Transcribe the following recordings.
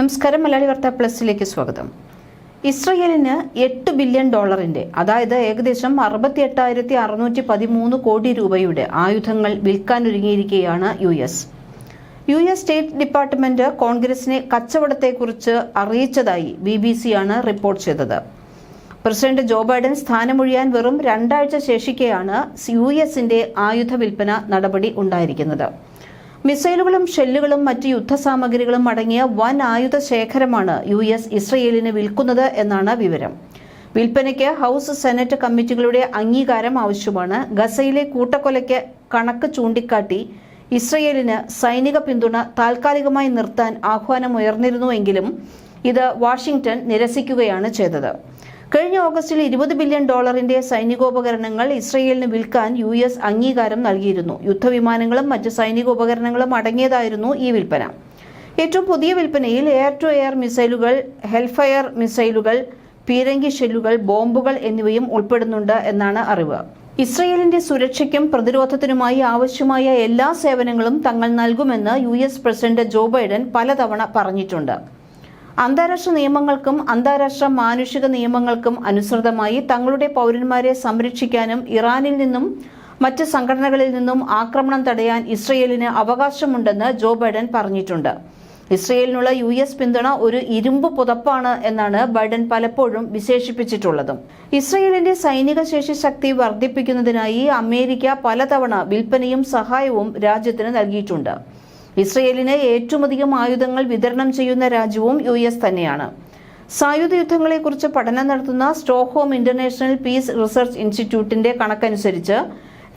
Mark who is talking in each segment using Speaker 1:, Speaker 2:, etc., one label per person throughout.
Speaker 1: നമസ്കാരം മലയാളി വാർത്ത പ്ലസിലേക്ക് സ്വാഗതം. ഇസ്രയേലിന് എട്ട് ബില്യൺ ഡോളറിന്റെ അതായത് ഏകദേശം അറുപത്തി എട്ടായിരത്തി അറുന്നൂറ്റി പതിമൂന്ന് കോടി രൂപയുടെ ആയുധങ്ങൾ വിൽക്കാനൊരുങ്ങിയിരിക്കുകയാണ് U S. U S state department കോൺഗ്രസിനെ കച്ചവടത്തെക്കുറിച്ച് അറിയിച്ചതായി ബി ബി സിയാണ് റിപ്പോർട്ട് ചെയ്തത്. പ്രസിഡന്റ് ജോ ബൈഡൻ സ്ഥാനമൊഴിയാൻ വെറും രണ്ടാഴ്ച ശേഷിക്കെയാണ് യു എസിന്റെ ആയുധ വിൽപ്പന നടപടി ഉണ്ടായിരിക്കുന്നത്. മിസൈലുകളും ഷെല്ലുകളും മറ്റ് യുദ്ധസാമഗ്രികളും അടങ്ങിയ വൻ ആയുധ ശേഖരമാണ് യു എസ് ഇസ്രയേലിന് വിൽക്കുന്നത് എന്നാണ് വിവരം. വിൽപ്പനയ്ക്ക് ഹൌസ് സെനറ്റ് കമ്മിറ്റികളുടെ അംഗീകാരം ആവശ്യമാണ്. ഗസയിലെ കൂട്ടക്കൊലയ്ക്ക് കണക്ക് ചൂണ്ടിക്കാട്ടി ഇസ്രയേലിന് സൈനിക പിന്തുണ താൽക്കാലികമായി നിർത്താൻ ആഹ്വാനം ഉയർന്നിരുന്നുവെങ്കിലും ഇത് വാഷിംഗ്ടൺ നിരസിക്കുകയാണ് ചെയ്തത്. കഴിഞ്ഞ ഓഗസ്റ്റിൽ ഇരുപത് ബില്യൺ ഡോളറിന്റെ സൈനികോപകരണങ്ങൾ ഇസ്രയേലിന് വിൽക്കാൻ യു എസ് അംഗീകാരം നൽകിയിരുന്നു. യുദ്ധവിമാനങ്ങളും മറ്റ് സൈനികോപകരണങ്ങളും അടങ്ങിയതായിരുന്നു ഈ വിൽപ്പന. ഏറ്റവും പുതിയ വിൽപ്പനയിൽ എയർ ടു എയർ മിസൈലുകൾ ഹെൽഫയർ മിസൈലുകൾ പീരങ്കി ഷെല്ലുകൾ ബോംബുകൾ എന്നിവയും ഉൾപ്പെടുന്നുണ്ട് എന്നാണ് അറിവ്. ഇസ്രയേലിന്റെ സുരക്ഷയ്ക്കും പ്രതിരോധത്തിനുമായി ആവശ്യമായ എല്ലാ സേവനങ്ങളും തങ്ങൾ നൽകുമെന്ന് U S president Joe Biden പലതവണ പറഞ്ഞിട്ടുണ്ട്. അന്താരാഷ്ട്ര നിയമങ്ങൾക്കും അന്താരാഷ്ട്ര മാനുഷിക നിയമങ്ങൾക്കും അനുസൃതമായി തങ്ങളുടെ പൗരന്മാരെ സംരക്ഷിക്കാനും ഇറാനിൽ നിന്നും മറ്റ് സംഘടനകളിൽ നിന്നും ആക്രമണം തടയാൻ ഇസ്രയേലിന് അവകാശമുണ്ടെന്ന് ജോ ബൈഡൻ പറഞ്ഞിട്ടുണ്ട്. ഇസ്രയേലിനുള്ള യു എസ് പിന്തുണ ഒരു ഇരുമ്പ് പുതപ്പാണ് എന്നാണ് ബൈഡൻ പലപ്പോഴും വിശേഷിപ്പിച്ചിട്ടുള്ളതും. ഇസ്രയേലിന്റെ സൈനിക ശേഷി ശക്തി വർദ്ധിപ്പിക്കുന്നതിനായി അമേരിക്ക പലതവണ വിൽപ്പനയും സഹായവും രാജ്യത്തിന് നൽകിയിട്ടുണ്ട്. ഇസ്രയേലിന് ഏറ്റവുമധികം ആയുധങ്ങൾ വിതരണം ചെയ്യുന്ന രാജ്യവും യു എസ് തന്നെയാണ്. സായുധ യുദ്ധങ്ങളെക്കുറിച്ച് പഠനം നടത്തുന്ന സ്റ്റോക്ക്ഹോം ഇന്റർനാഷണൽ പീസ് റിസർച്ച് ഇൻസ്റ്റിറ്റ്യൂട്ടിന്റെ കണക്കനുസരിച്ച്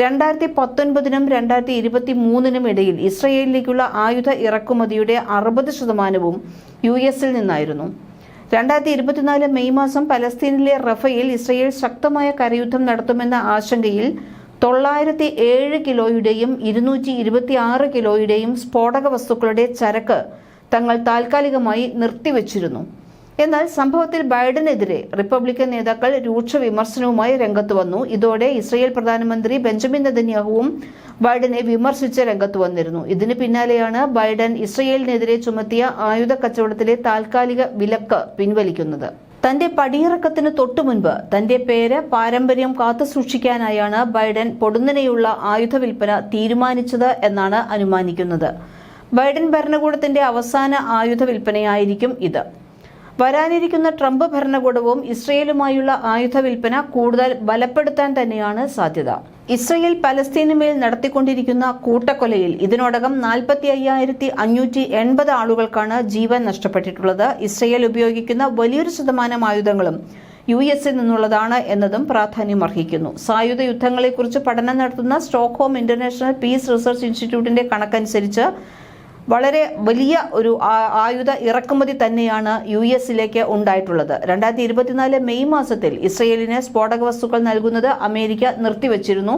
Speaker 1: രണ്ടായിരത്തി പത്തൊൻപതിനും രണ്ടായിരത്തി ഇരുപത്തി മൂന്നിനും ഇടയിൽ ഇസ്രയേലിലേക്കുള്ള ആയുധ ഇറക്കുമതിയുടെ അറുപത് ശതമാനവും യു എസിൽ നിന്നായിരുന്നു. രണ്ടായിരത്തി ഇരുപത്തിനാല് മെയ് മാസം പലസ്തീനിലെ റഫയിൽ ഇസ്രയേൽ ശക്തമായ കരയുദ്ധം നടത്തുമെന്ന ആശങ്കയിൽ തൊള്ളായിരത്തി ഏഴ് കിലോയുടെയും ഇരുന്നൂറ്റി ഇരുപത്തി ആറ് കിലോയുടെയും സ്ഫോടക വസ്തുക്കളുടെ ചരക്ക് തങ്ങൾ താൽക്കാലികമായി നിർത്തിവച്ചിരുന്നു. എന്നാൽ സംഭവത്തിൽ ബൈഡനെതിരെ റിപ്പബ്ലിക്കൻ നേതാക്കൾ രൂക്ഷ വിമർശനവുമായി രംഗത്ത് വന്നു. ഇതോടെ ഇസ്രയേൽ പ്രധാനമന്ത്രി ബെഞ്ചമിൻ നെതന്യാഹുവും ബൈഡനെ വിമർശിച്ച് രംഗത്ത് വന്നിരുന്നു. ഇതിന് പിന്നാലെയാണ് ബൈഡൻ ഇസ്രയേലിനെതിരെ ചുമത്തിയ ആയുധ കച്ചവടത്തിലെ താൽക്കാലിക വിലക്ക് പിൻവലിക്കുന്നത്. തന്റെ പടിയിറക്കത്തിന് തൊട്ടു മുൻപ് തന്റെ പേര് പാരമ്പര്യം കാത്തുസൂക്ഷിക്കാനായാണ് ബൈഡൻ പൊടുന്നനെയുള്ള ആയുധ വിൽപ്പന തീരുമാനിച്ചത് എന്നാണ് അനുമാനിക്കുന്നത്. ബൈഡൻ ഭരണകൂടത്തിന്റെ അവസാന ആയുധ വിൽപ്പനയായിരിക്കും ഇത്. വരാനിരിക്കുന്ന ട്രംപ് ഭരണകൂടവും ഇസ്രയേലുമായുള്ള ആയുധ വിൽപ്പന കൂടുതൽ ബലപ്പെടുത്താൻ തന്നെയാണ് സാധ്യത. ഇസ്രയേൽ പലസ്തീനുമേൽ നടത്തിക്കൊണ്ടിരിക്കുന്ന കൂട്ടക്കൊലയിൽ ഇതിനോടകം നാൽപ്പത്തി അയ്യായിരത്തി അഞ്ഞൂറ്റി എൺപത് ആളുകൾക്കാണ് ജീവൻ നഷ്ടപ്പെട്ടിട്ടുള്ളത്. ഇസ്രയേൽ ഉപയോഗിക്കുന്ന വലിയൊരു ശതമാനം ആയുധങ്ങളും യു എസിൽ നിന്നുള്ളതാണ് എന്നതും പ്രാധാന്യമർഹിക്കുന്നു സായുധ യുദ്ധങ്ങളെക്കുറിച്ച് പഠനം നടത്തുന്ന സ്റ്റോക്ക്ഹോം ഇന്റർനാഷണൽ പീസ് റിസർച്ച് ഇൻസ്റ്റിറ്റ്യൂട്ടിന്റെ കണക്കനുസരിച്ച് വളരെ വലിയ ഒരു ആയുധ ഇറക്കുമതി തന്നെയാണ് യു എസിലേക്ക് ഉണ്ടായിട്ടുള്ളത്. രണ്ടായിരത്തി ഇരുപത്തിനാല് മെയ് മാസത്തിൽ ഇസ്രയേലിന് സ്ഫോടക വസ്തുക്കൾ നൽകുന്നത് അമേരിക്ക നിർത്തിവച്ചിരുന്നു.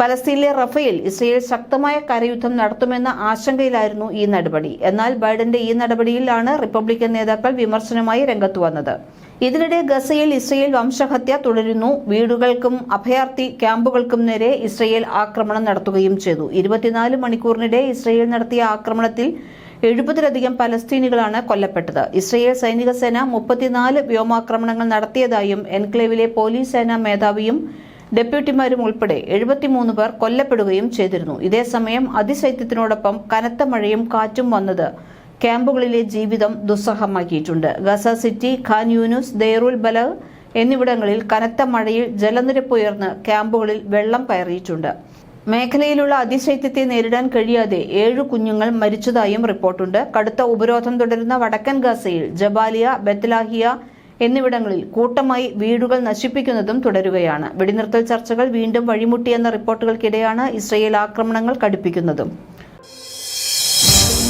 Speaker 1: പലസ്തീനിലെ റഫേൽ ഇസ്രയേൽ ശക്തമായ കരയുദ്ധം നടത്തുമെന്ന ആശങ്കയിലായിരുന്നു ഈ നടപടി. എന്നാൽ ബൈഡന്റെ ഈ നടപടിയിലാണ് റിപ്പബ്ലിക്കൻ നേതാക്കൾ വിമർശനമായി രംഗത്തു വന്നത്. ഇതിനിടെ ഗസയിൽ ഇസ്രയേൽ വംശഹത്യ തുടരുന്നു. വീടുകൾക്കും അഭയാർത്ഥി ക്യാമ്പുകൾക്കും നേരെ ഇസ്രയേൽ ആക്രമണം നടത്തുകയും ചെയ്തു. ഇരുപത്തിനാല് മണിക്കൂറിനിടെ ഇസ്രയേൽ നടത്തിയ ആക്രമണത്തിൽ എഴുപതിലധികം പലസ്തീനികളാണ് കൊല്ലപ്പെട്ടത്. ഇസ്രയേൽ സൈനിക സേന മുപ്പത്തിനാല് വ്യോമാക്രമണങ്ങൾ നടത്തിയതായും എൻക്ലേവിലെ പോലീസ് സേനാ മേധാവിയും ഡെപ്യൂട്ടിമാരും ഉൾപ്പെടെ എഴുപത്തിമൂന്ന് പേർ കൊല്ലപ്പെടുകയും ചെയ്തിരുന്നു. ഇതേസമയം അതിശൈത്യത്തിനോടൊപ്പം കനത്ത മഴയും കാറ്റും വന്നത് ക്യാമ്പുകളിലെ ജീവിതം ദുസ്സഹമാക്കിയിട്ടുണ്ട്. Gaza city Khan Younis Deir al Balah എന്നിവിടങ്ങളിൽ കനത്ത മഴയിൽ ജലനിരപ്പ് ഉയർന്ന് ക്യാമ്പുകളിൽ വെള്ളം കയറിയിട്ടുണ്ട്. മേഖലയിലുള്ള അതിശൈത്യത്തെ നേരിടാൻ കഴിയാതെ ഏഴ് കുഞ്ഞുങ്ങൾ മരിച്ചതായും റിപ്പോർട്ടുണ്ട്. കടുത്ത ഉപരോധം തുടരുന്ന വടക്കൻ ഗസയിൽ ജബാലിയ ബത്ലാഹിയ എന്നിവിടങ്ങളിൽ കൂട്ടമായി വീടുകൾ നശിപ്പിക്കുന്നതും തുടരുകയാണ്. വെടിനിർത്തൽ ചർച്ചകൾ വീണ്ടും വഴിമുട്ടിയെന്ന റിപ്പോർട്ടുകൾക്കിടെയാണ് ഇസ്രയേൽ ആക്രമണങ്ങൾ കടുപ്പിക്കുന്നതും.